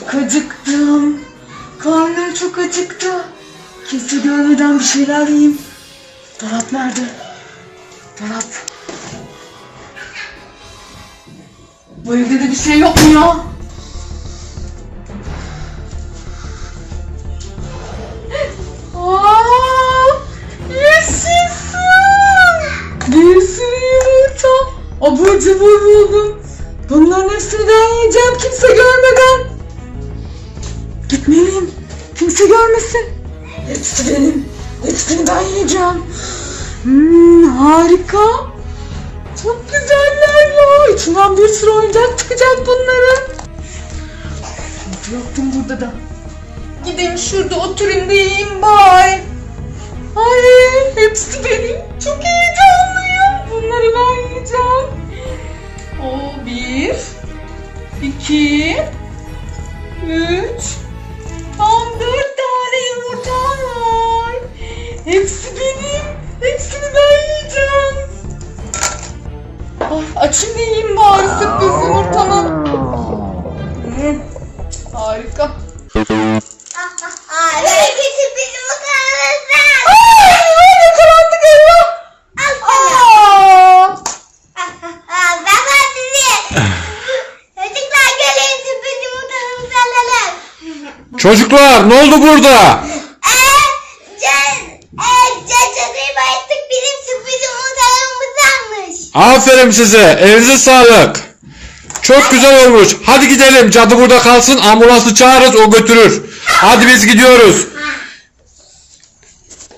Çok acıktım. Karnım çok acıktı. Kimse görmeden bir şeyler yiyeyim. Dolap nerede? Dolap. Bu evde de bir şey yok mu ya? Aa, yaşasın. Bir sürü yumurta. Abur cubur buldum. Bunların hepsini ben yiyeceğim kimse Kimse görmesin. Hepsi benim. Hepsini ben yiyeceğim. Hmm, harika. Çok güzeller ya. İçinden bir sürü oyuncak çıkacak bunların. Yoktum burada da. Gideyim şurada oturayım da yiyeyim bari. Ay hepsi benim. Çok heyecanlıyım. Bunları ben yiyeceğim. O bir, iki, üç, tam Hepsi benim. Hepsini ben yiyeceğim. Ah, açayım da yiyeyim bari sürpriz yumurtamı. Hmm, harika. Aa, belki sürprizim utanırsın. Ay, ay, yakalandık eyvah. Al sana. Aa! Aa, var sizi. Çocuklar gelin sürprizim utanırsa alalım. Çocuklar ne oldu burada? Can çadırı bayattık bizim sürprizim utanırımızdanmış. Aferin size. Elinize sağlık. Çok güzel olmuş. Hadi gidelim. Cadı burada kalsın. Ambulansı çağırırız o götürür. Hadi biz gidiyoruz.